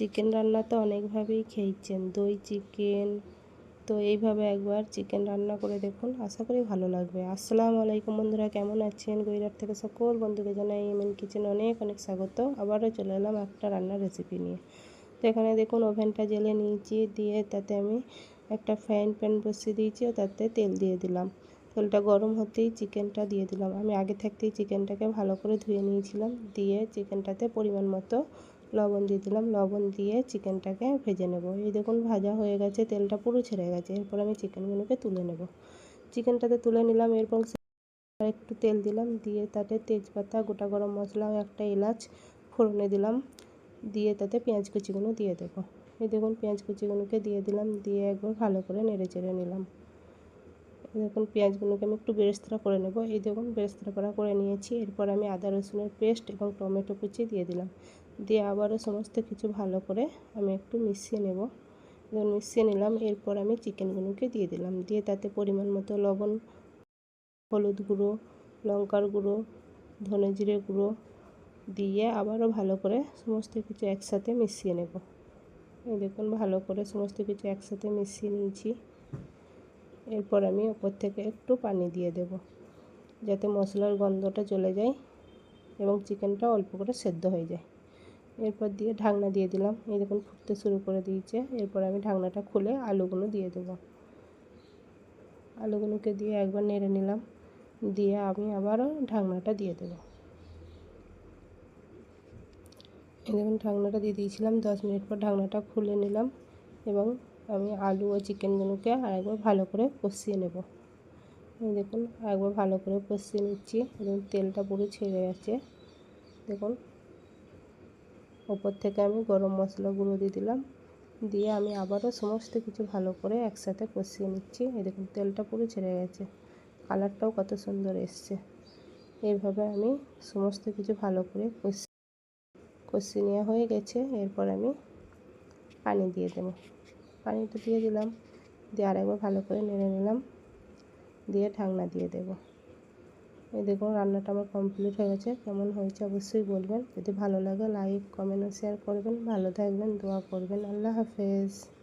Chicken রান্না তো অনেকভাবেই খেয়েছেন। দই চিকেন তো এইভাবে একবার চিকেন রান্না করে দেখুন। আশা করি ভালো লাগবে। আসসালামু আলাইকুম বন্ধুরা, কেমন আছেন? গৈরাট থেকে সকল বন্ধুকে জানাই এমএন কিচেন অনেক অনেক স্বাগত। আবারও চলে এলাম একটা রান্নার রেসিপি নিয়ে। তো এখানে দেখুন, ওভেনটা জেলে নিয়েছি, দিয়ে তাতে আমি একটা ফ্রাইং প্যান বসিয়ে দিয়েছি, ও তাতে তেল দিয়ে দিলাম। তেলটা গরম হতেই চিকেনটা দিয়ে দিলাম। আমি আগে থাকতেই চিকেনটাকে ভালো করে ধুয়ে নিয়েছিলাম। দিয়ে চিকেনটাতে পরিমাণ মতো লবণ দিয়ে দিলাম, লবণ দিয়ে চিকেনটাকে ভেজে নেব। এই দেখুন, ভাজা হয়ে গেছে, তেলটা পুরো ছেড়ে গেছে। এরপর আমি চিকেনগুলোকে তুলে নেব। চিকেনটাতে তুলে নিলাম, এরপর একটু তেল দিলাম, দিয়ে তাতে তেজপাতা, গোটা গরম মশলা, একটা এলাচ ফোড়নে দিলাম। দিয়ে তাতে পেঁয়াজ কুচিগুলো দিয়ে দেবো। এই দেখুন, পেঁয়াজ কুচিগুলোকে দিয়ে দিলাম, দিয়ে একবার ভালো করে নেড়ে চেড়ে নিলাম। দেখুন পেঁয়াজগুলোকে আমি একটু বেরেস্তা করে নেব। এই দেখুন বেরেস্তা করা করে নিয়েছি। এরপর আমি আদা, রসুনের পেস্ট এবং টমেটো কুচি দিয়ে দিলাম। দিয়ে আবারও সমস্ত কিছু ভালো করে আমি একটু মিশিয়ে নেব। এবং মিশিয়ে নিলাম। এরপর আমি চিকেনগুলোকে দিয়ে দিলাম। দিয়ে তাতে পরিমাণ মতো লবণ, হলুদ গুঁড়ো, লঙ্কার গুঁড়ো, ধনে জিরে গুঁড়ো দিয়ে আবারও ভালো করে সমস্ত কিছু একসাথে মিশিয়ে নেব। এই দেখুন, ভালো করে সমস্ত কিছু একসাথে মিশিয়ে নিয়েছি। এরপর আমি ওপর থেকে একটু পানি দিয়ে দেব, যাতে মশলার গন্ধটা চলে যায় এবং চিকেনটা অল্প করে সেদ্ধ হয়ে যায়। এরপর দিয়ে ঢাকনা দিয়ে দিলাম। এই দেখুন, ফুটতে শুরু করে দিয়েছে। এরপর আমি ঢাকনাটা খুলে আলুগুলো দিয়ে দেবো। আলুগুলোকে দিয়ে একবার নেড়ে নিলাম। দিয়ে আমি আবারও ঢাকনাটা দিয়ে দেবো। এই দেখুন, ঢাকনাটা দিয়ে দিয়েছিলাম। দশ মিনিট পর ঢাকনাটা খুলে নিলাম এবং আমি আলু ও চিকেনগুলোকে আরেকবার ভালো করে কষিয়ে নেব। দেখুন একবার ভালো করে কষিয়ে নিচ্ছি। এবং তেলটা পুরো ছেড়ে গেছে। দেখুন, ওপর থেকে আমি গরম মশলা গুঁড়ো দিয়ে দিলাম। দিয়ে আমি আবারও সমস্ত কিছু ভালো করে একসাথে কষিয়ে নিচ্ছি। এই দেখুন, তেলটা পুরো ছেড়ে গেছে। কালারটাও কত সুন্দর এসছে। এইভাবে আমি সমস্ত কিছু ভালো করে কষি, কষিয়ে নেওয়া হয়ে গেছে। এরপর আমি পানি দিয়ে দেবো। পানিটা দিয়ে দিলাম। দিয়ে আরেকবার ভালো করে নেড়ে নিলাম। দিয়ে ঢাকনা দিয়ে দেবো। এই দেখুন, রান্নাটা আমার কমপ্লিট হয়ে গেছে। কেমন হয়েছে অবশ্যই বলবেন। যদি ভালো লাগে লাইক কমেন্ট শেয়ার করবেন। ভালো থাকবেন, দোয়া করবেন। আল্লাহ হাফেজ।